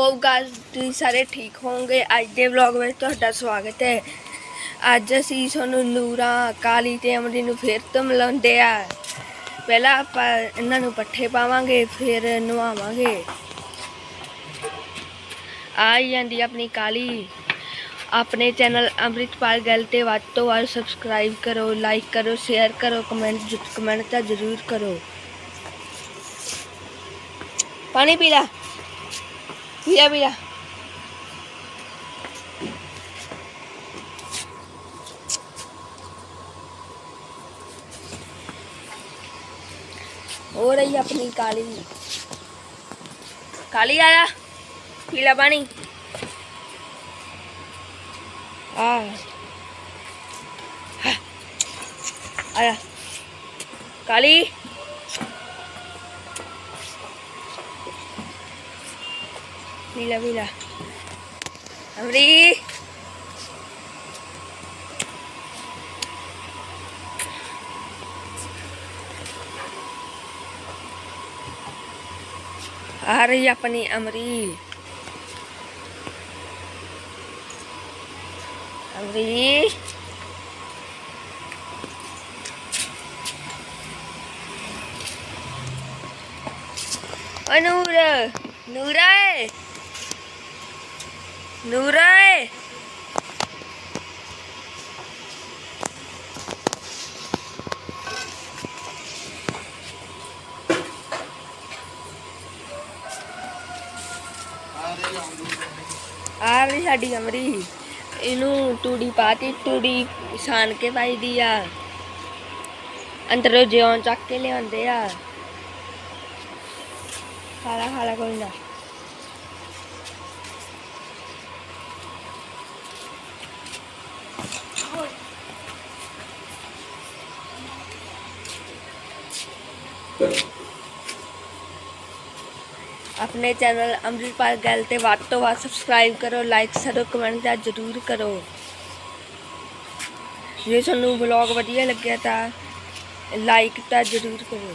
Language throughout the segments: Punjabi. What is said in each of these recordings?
ਹੋਪ ਗਾਇਸ ਤੁਸੀਂ ਸਾਰੇ ਠੀਕ ਹੋਵੋਗੇ। ਅੱਜ ਦੇ ਵਲੌਗ ਵਿੱਚ ਤੁਹਾਡਾ ਸਵਾਗਤ ਹੈ। ਅੱਜ ਅਸੀਂ ਤੁਹਾਨੂੰ ਨੂਰਾ ਕਾਲੀ ਤੇ ਅਮਰੀ ਨੂੰ ਫੇਰ ਤੋਂ ਮਿਲਾਉਂਦੇ ਆ। ਪਹਿਲਾਂ ਆਪਾਂ ਇਹਨਾਂ ਨੂੰ ਪੱਠੇ ਪਾਵਾਂਗੇ, ਫਿਰ ਨਵਾਵਾਂਗੇ। ਆਈ ਜਾਂਦੀ ਆਪਣੀ ਕਾਲੀ। ਆਪਣੇ ਚੈਨਲ ਅੰਮ੍ਰਿਤਪਾਲ ਗੱਲ ਤੇ ਵੱਧ ਤੋਂ ਵੱਧ ਸਬਸਕ੍ਰਾਈਬ ਕਰੋ ਲਾਈਕ ਕਰੋ ਸ਼ੇਅਰ ਕਰੋ ਕਮੈਂਟ ਕਮੈਂਟ ਤਾਂ ਜ਼ਰੂਰ ਕਰੋ। ਪਾਣੀ ਪੀ ਲੈ। ਪੀ ਲੈ ਹੋ ਰਹੀ ਆਪਣੀ ਕਾਲੀ ਕਾਲੀ ਆਇਆ? ਪੀ ਲੈ ਪਾਣੀ। ਆ ਆਇਆ। ਕਾਲੀ। ਪੀ ਲੈ ਪੀ ਲੈ ਅਮਰੀ ਆ ਰਹੀ ਆਪਣੀ ਅਮਰੀ ਅਮਰੀ ਓ ਨੂਰ ਨੂਰਾ ਆ ਰਹੀ ਸਾਡੀ ਅਮਰੀ ਇਹਨੂੰ ਟੂੜੀ ਪਾਤੀ ਟੂੜੀ ਛਾਨ ਕੇ ਪਾਈ ਦੀ ਆ। ਅੰਦਰੋਂ ਜਿਉਂ ਚੱਕ ਕੇ ਲਿਆਉਂਦੇ ਆ। ਖਾਲਾ ਖਾਲਾ ਕੋਈ ਨਾ। ਆਪਣੇ ਚੈਨਲ ਅੰਮ੍ਰਿਤਪਾਲ ਗੱਲ ਤੇ ਵੱਧ ਤੋਂ ਵੱਧ ਸਬਸਕ੍ਰਾਈਬ ਕਰੋ ਲਾਈਕ ਕਰੋ ਕਮੈਂਟ ਤਾਂ ਜ਼ਰੂਰ ਕਰੋ। ਜੇ ਤੁਹਾਨੂੰ ਵਲੌਗ ਵਧੀਆ ਲੱਗਿਆ ਤਾਂ ਲਾਈਕ ਤਾਂ ਜ਼ਰੂਰ ਕਰੋ।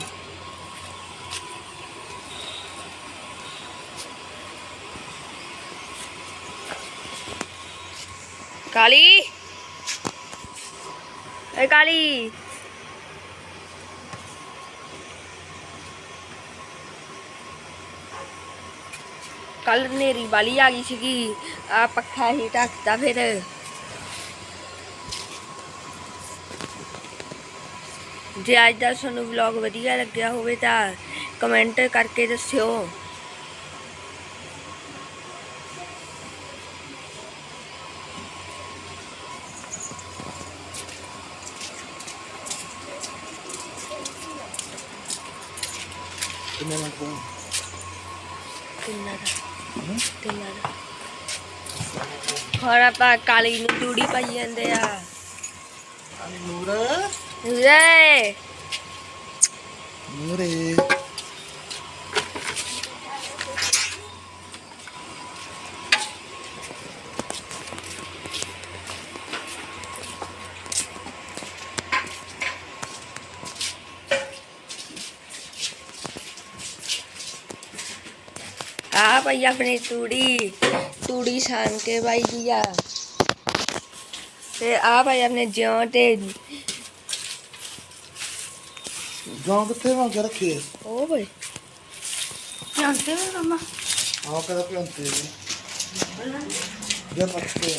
ਕਾਲੀ? ਏ ਕਾਲੀ! ਕੱਲ ਨੇਰੀ ਵਾਲੀ ਆ ਗਈ ਸੀਗੀ। ਆ ਪੱਖਾ ਹੀ ਢੱਕਦਾ ਫਿਰ। ਜੇ ਅੱਜ ਦਾ ਤੁਹਾਨੂੰ ਵਲੌਗ ਵਧੀਆ ਲੱਗਿਆ ਹੋਵੇ ਤਾਂ ਕਮੈਂਟ ਕਰਕੇ ਦੱਸਿਓ। ਕਿੰਨੇ ਤੋਂ ਕਿੰਨਾ ਦਾ? ਕਿੰਨਾ ਦਾ ਹੁਣ ਆਪਾਂ ਕਾਲੀ ਨੂੰ ਚੂੜੀ ਪਾਈ ਜਾਂਦੇ ਆ। ਨੂਰ। ਰੇ ਨੂਰੇ। ਆ ਭਾਈ ਆਪਣੀ ਤੂੜੀ ਤੂੜੀ ਛਾਨ ਕੇ ਭਾਈ ਦੀ ਆ ਤੇ ਆ ਭਾਈ ਆਪਣੇ ਜਿਉਂ ਤੇ ਗਾਂ ਕਿੱਥੇ ਵਾਂ ਕੇ ਰੱਖੇ ਉਹ ਭਾਈ ਜਾਣਦੇ ਹੋ ਮਮਾ ਆਹ ਕਦਾ ਪਿੰਤੇ ਜੀ ਜੇ ਪੱਤੇ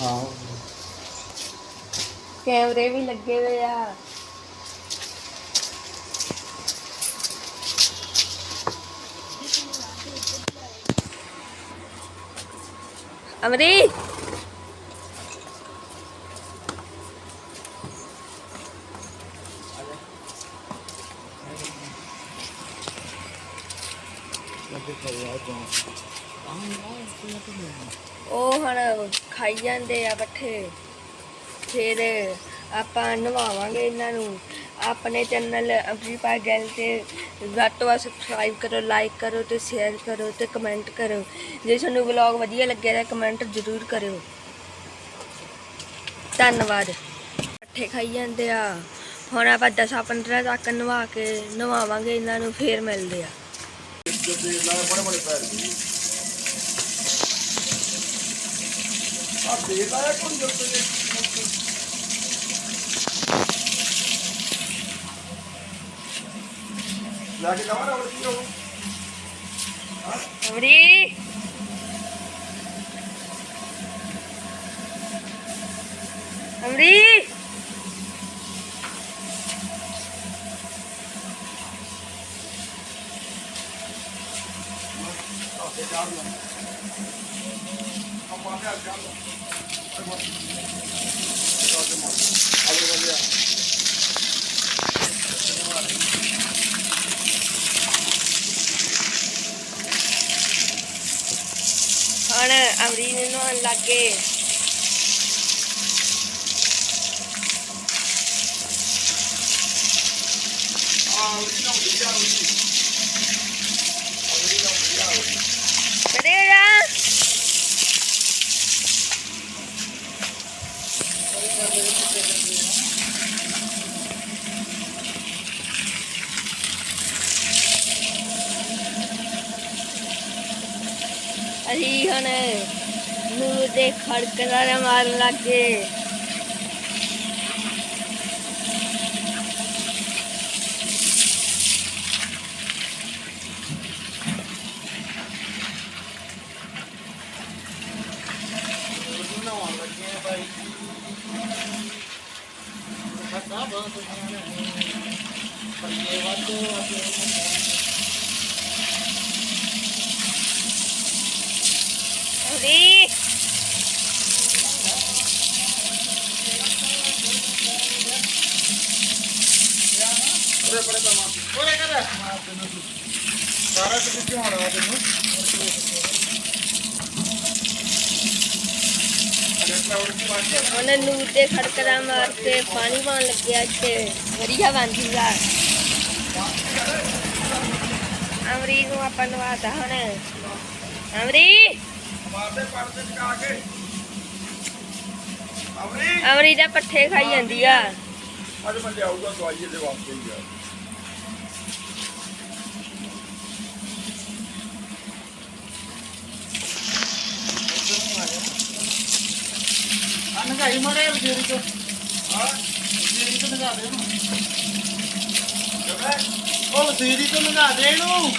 ਹਾਂ ਕੈਮਰੇ ਵੀ ਲੱਗੇ ਹੋਏ ਆ ਅਮਰੀ ਲੱਗੇ ਕਰਿਆ ਜਾਂ ਉਹ ਹੁਣ ਖਾਈ ਜਾਂਦੇ ਆ ਪੱਠੇ ਫਿਰ ਆਪਾਂ ਨਵਾਵਾਂਗੇ ਇਹਨਾਂ ਨੂੰ ਆਪਣੇ ਚੈਨਲ ਅੰਮ੍ਰਿਤਪਾਲ ਗੈਲ ਤੇ ਵੱਧ ਤੋਂ ਵੱਧ ਸਬਸਕ੍ਰਾਈਬ ਕਰੋ ਲਾਈਕ ਕਰੋ ਤੇ ਸ਼ੇਅਰ ਕਰੋ ਤੇ ਕਮੈਂਟ ਕਰੋ। ਜੇ ਤੁਹਾਨੂੰ ਵਲੌਗ ਵਧੀਆ ਲੱਗਿਆ ਤਾਂ ਕਮੈਂਟ ਜ਼ਰੂਰ ਕਰਿਓ। ਧੰਨਵਾਦ। ਪੱਠੇ ਖਾਈ ਜਾਂਦੇ ਆ। ਹੁਣ ਆਪਾਂ 10 15 ਤੱਕ ਨਵਾ ਕੇ ਨਵਾਵਾਂਗੇ, ਇਹਨਾਂ ਨੂੰ ਫੇਰ ਮਿਲਦੇ ਆ। ਆ ਦੇ ਲਾਇਆ ਕੋਈ ਜੱਤੇ ਲਾ ਕੇ ਕਮਰਾ ਉਹ ਕੀ ਹੋ ਅਮਰੀ ਅਮਰੀ ਹੁਣ ਅਮਰੀ ਨੂੰ ਨਹਾਉਣ ਲੱਗੇ ਕਰੇ ਜਾ ਅਸੀਂ ਹੁਣ ਨੂਰ ਦੇ ਖੜਕਦਾਰ ਮਾਰਨ ਲੱਗੇ ਅਮਰੀ ਬੜੇ ਬੜੇ ਪਾ ਬੜੇ ਕਰ ਸਾਰਾ ਕੁਝ ਕਿਉਂ ਹੋਣਾ ਤੈਨੂੰ ਅਗਰ ਹੋਰ ਕੀ ਖੜਕਦਾ ਮਾਰ ਕੇ ਪਾਣੀ ਪਾਉਣ ਲੱਗਿਆ ਇੱਥੇ। ਵਧੀਆ ਬਣਦੀ ਆ ਅਮਰੀ ਨੂੰ ਆਪਾਂ ਨਵਾਤਾ ਹੁਣ। ਅਮਰੀ? ਮਾਰਦੇ ਪੜਦੇ ਚਕਾ ਕੇ ਅਮਰੀ ਅਮਰੀ ਦਾ ਪੱਠੇ ਖਾਈ ਜਾਂਦੀ ਆ। ਅੱਜ ਮੈਂ ਲਿਆਊਗਾ ਦਵਾਈ ਇਹਦੇ ਵਾਸਤੇ ਹੀ ਆ। ਨਗਾਈ ਮਾਰੇ ਬਜੇਰੀ ਤੋਂ ਹਾਂ ਬਜੇਰੀ ਤੋਂ ਨਗਾ ਦੇ ਇਹਨੂੰ ਉਹ ਬਜੇਰੀ ਤੋਂ ਨਗਾ ਦੇ ਇਹਨੂੰ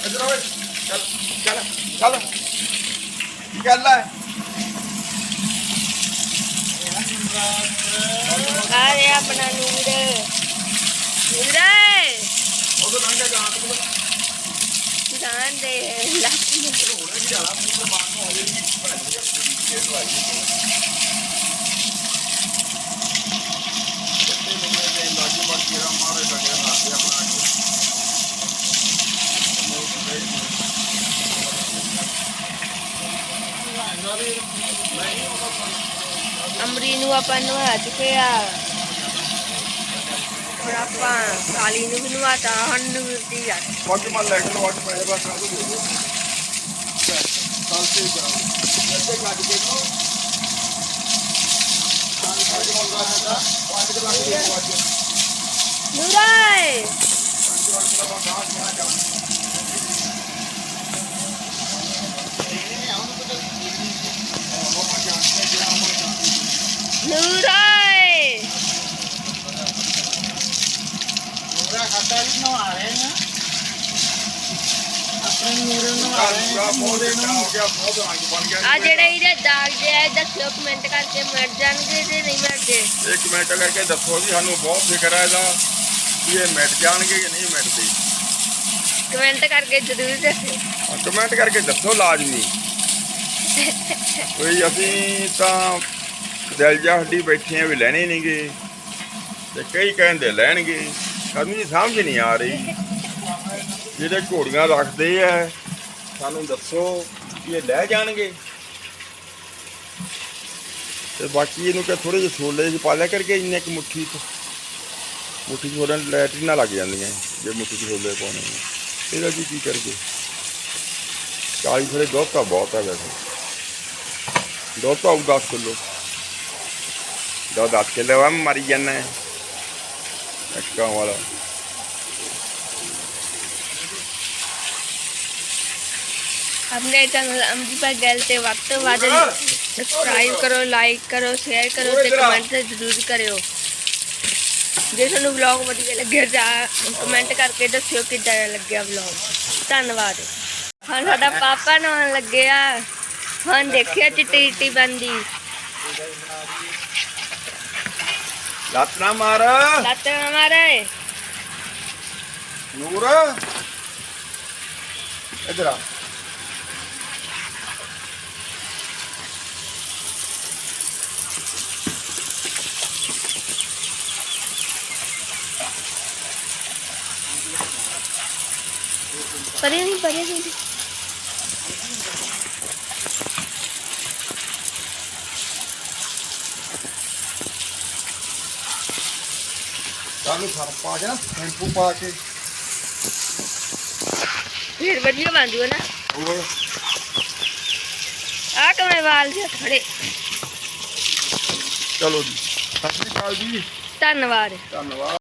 ਇੱਧਰ ਓਏ ਚੱਲ ਚੱਲ ਚੱਲ ਕੀ ਗੱਲ ਹੈ। ਆ ਰਿਹਾ ਆਪਣਾ ਨੂਰ। ਨੂਰ ਉਹ ਤਾਂ ਲੰਘ ਗਿਆ ਤੂੰ ਜਾਨ ਦੇ ਲੱਕ ਨੂੰ ਹੁਣੇ ਵੀ ਜਾਣਾ ਮੈਨੂੰ ਮਾਰ ਨੂੰ ਹਜੇ ਵੀ ਭੈਣ ਦੀ ਇਹ ਦਵਾਈ ਕਿਤੇ ਮੈਨੂੰ ਇਹ ਲਾਗੀ ਬਾਕੀ ਜਿਹੜਾ ਮਾਰੇ ਲੱਗਿਆ ਹੱਥ ਤੇ ਆਪਣਾ ਅੱਗੇ ਅਮਰੀ ਨੂੰ ਆਪਾਂ ਨਵਾ ਚੁੱਕੇ ਆ ਹੁਣ ਆਪਾਂ ਕਾਲੀ ਨੂੰ ਵੀ ਨਵਾਤਾ ਹੁਣ ਨੂਰ ਦੀ ਆ ਵੱਟ ਮਨ ਲੈ ਕੇ ਵੱਟ ਪਏ ਬਸ ਆ ਦੋ ਚੱਲ ਤੇ ਜਾ ਇੱਥੇ ਕੱਢ ਕੇ ਨੋ ਦੇ ਨੂਰਾਏ ਪੰਜ ਵੱਟ ਦਾ ਬਾਹਰ ਜਾਣਾ ਜਾ ਉਹ ਮਾ ਜਾਣਦੇ ਜਿਹੜਾ ਮਾ ਜਾਣਦੇ ਨੂਰਾਏ ਪੂਰਾ ਖਾਤਾ ਵੀ ਨਵਾ ਰਹੇ ਨੇ ਆਪਣੇ ਨੂਰੇ ਨੂੰ ਨਵਾ ਰਹੇ ਪੂਰਾ ਨੇ ਮੋੜੇ ਨੂਰੇ ਨਾ ਨੂੰ ਹੋ ਗਿਆ ਬਹੁਤ ਰੰਗ ਬਣ ਗਿਆ ਆ ਜਿਹੜੇ ਇਹਦੇ ਦਾਗ ਜੇ ਆ ਇਹ ਦੱਸਿਓ ਕਮੈਂਟ ਕਰਕੇ ਮਿਟ ਜਾਣਗੇ ਤੇ ਨਹੀਂ ਮਿਟਦੇ ਇੱਕ ਮਿੰਟ ਕਰਕੇ ਦੱਸੋ ਜੀ ਸਾਨੂੰ ਬਹੁਤ ਫਿਕਰ ਹੈ ਇਹਦਾ ਵੀ ਇਹ ਮਿਟ ਜਾਣਗੇ ਕਿ ਨਹੀਂ ਮਿਟਦੇ ਕਮੈਂਟ ਕਰਕੇ ਜ਼ਰੂਰ ਦੱਸਿਓ ਕਮੈਂਟ ਕਰਕੇ ਦੱਸੋ ਲਾਜ਼ਮੀ ਕੋਈ ਅਸੀਂ ਤਾਂ ਦਿਲ ਜਾ ਹੱਡੀ ਬੈਠੀਆਂ ਵੀ ਲੈਣੇ ਨਹੀਂਗੇ ਤੇ ਕਈ ਕਹਿੰਦੇ ਲੈਣਗੇ, ਸਾਨੂੰ ਜੀ ਸਮਝ ਨਹੀਂ ਆ ਰਹੀ। ਜਿਹੜੇ ਘੋੜੀਆਂ ਰੱਖਦੇ ਆ, ਸਾਨੂੰ ਦੱਸੋ ਕਿ ਇਹ ਲੈ ਜਾਣਗੇ। ਤੇ ਬਾਕੀ ਇਹਨੂੰ ਕਿ ਥੋੜੇ ਜਿਹੇ ਛੋਲੇ ਜਿਹੇ ਪਾ ਲਿਆ ਕਰਕੇ ਇੰਨੇ ਕੁ ਮੁੱਠੀ ਤੋਂ ਮੁੱਠੀ ਛੋਲੇ ਲੈਟਰੀਨਾਂ ਲੱਗ ਜਾਂਦੀਆਂ, ਜੇ ਮੁੱਠੀ ਛੋਲੇ ਪਾਉਣੇ ਨੇ। ਇਹਦਾ ਜੀ ਕੀ ਕਰਗੇ 40 ਥੋੜੇ ਦੁੱਧ ਤਾਂ ਬਹੁਤ ਹੈ ਵੈਸੇ। ਦੁੱਧ ਤਾਂ ਆਊ 10 ਕਿਲੋ। ਦੁੱਧ 10 ਕਿਲੋ ਆ ਮਰੀ ਹੈ ਅਸ਼ਕਾਂ ਵਾਲਾ ਆਪਣੇ ਚੈਨਲ ਅੰਮ੍ਰਿਤਪਾਲ ਗੱਲ ਤੇ ਵੱਧ ਤੋਂ ਵੱਧ ਸਬਸਕ੍ਰਾਈਬ ਕਰੋ ਲਾਈਕ ਕਰੋ ਸ਼ੇਅਰ ਕਰੋ ਤੇ ਕਮੈਂਟ ਜ਼ਰੂਰ ਕਰਿਓ ਜੇ ਤੁਹਾਨੂੰ ਵਲੌਗ ਵਧੀਆ ਲੱਗਿਆ ਤਾਂ ਕਮੈਂਟ ਕਰਕੇ ਦੱਸਿਓ ਕਿੱਦਾਂ ਦਾ ਲੱਗਿਆ ਵਲੌਗ ਧੰਨਵਾਦ ਹਾਂ ਸਾਡਾ ਪਾਪਾ ਨਹਾਉਣ ਲੱਗਿਆ ਹਾਂ ਦੇਖਿਆ ਚਿੱਟੀ ਚਿੱਟੀ ਬੰਦੀ ਲੱਤ ਨਾ ਮਾਰ। ਲੱਤ ਨਾ ਮਾਰੇ ਨੂਰ। ਇਧਰ ਆ। ਪਰੇ ਨਹੀਂ ਪਰੇ ਨਹੀਂ ਸਾਨੂੰ ਸਰਫ ਪਾ ਕੇ ਨਾ ਸ਼ੈਂਪੂ ਪਾ ਕੇ। ਫਿਰ ਵਧੀਆ ਬਣ ਜੂਗਾ ਨਾ। ਹੋਰ? ਆ ਕਿਵੇਂ ਵਾਲ ਜੇ ਖੜੇ। ਚਲੋ ਜੀ। ਸਤਿ ਸ਼੍ਰੀ ਅਕਾਲ ਜੀ। ਧੰਨਵਾਦ। ਧੰਨਵਾਦ।